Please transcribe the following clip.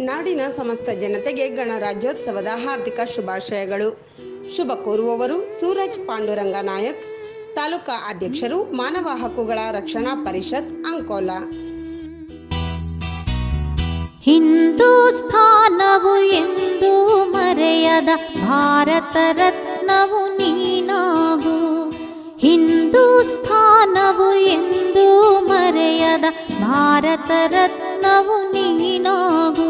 ನಾಡಿನ ಸಮಸ್ತ ಜನತೆಗೆ ಗಣರಾಜ್ಯೋತ್ಸವದ ಹಾರ್ದಿಕ ಶುಭಾಶಯಗಳು. ಶುಭ ಕೋರುವವರು ಸೂರಜ್ ಪಾಂಡುರಂಗ ನಾಯಕ್, ತಾಲೂಕಾ ಅಧ್ಯಕ್ಷರು ಮಾನವ ಹಕ್ಕುಗಳ ರಕ್ಷಣಾ ಪರಿಷತ್, ಅಂಕೋಲಾ. ಹಿಂದೂಸ್ಥಾನವು ಎಂದು ಮರೆಯದ ಭಾರತ ರತ್ನವು ನೀನಾಗು. ಹಿಂದೂಸ್ಥಾನವು ಎಂದು ಮರೆಯದ ಭಾರತ ರತ್ನವು ನೀನಾಗು.